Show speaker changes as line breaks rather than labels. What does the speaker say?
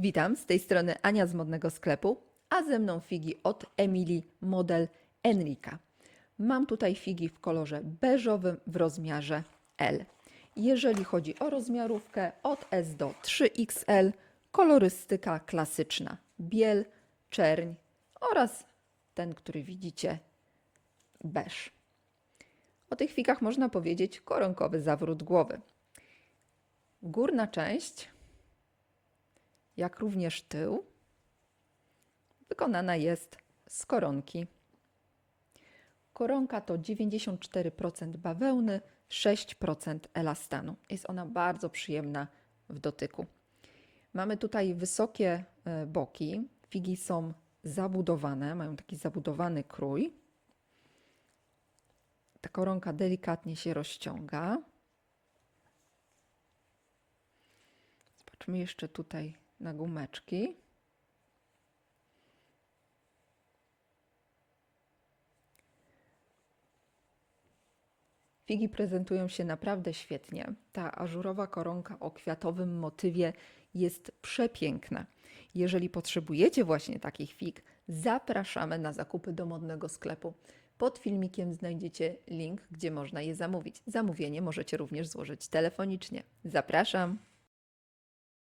Witam, z tej strony Ania z modnego sklepu, a ze mną figi od Emily model Enrika. Mam tutaj figi w kolorze beżowym w rozmiarze L. Jeżeli chodzi o rozmiarówkę od S do 3XL, kolorystyka klasyczna biel, czerń oraz ten, który widzicie, beż. O tych figach można powiedzieć koronkowy zawrót głowy. Górna część jak również tył, wykonana jest z koronki. Koronka to 94% bawełny, 6% elastanu. Jest ona bardzo przyjemna w dotyku. Mamy tutaj wysokie e, boki. Figi są zabudowane, mają taki zabudowany krój. Ta koronka delikatnie się rozciąga. Zobaczmy jeszcze tutaj na gumeczki. Figi prezentują się naprawdę świetnie. Ta ażurowa koronka o kwiatowym motywie jest przepiękna. Jeżeli potrzebujecie właśnie takich fig, zapraszamy na zakupy do modnego sklepu. Pod filmikiem znajdziecie link, gdzie można je zamówić. Zamówienie możecie również złożyć telefonicznie. Zapraszam.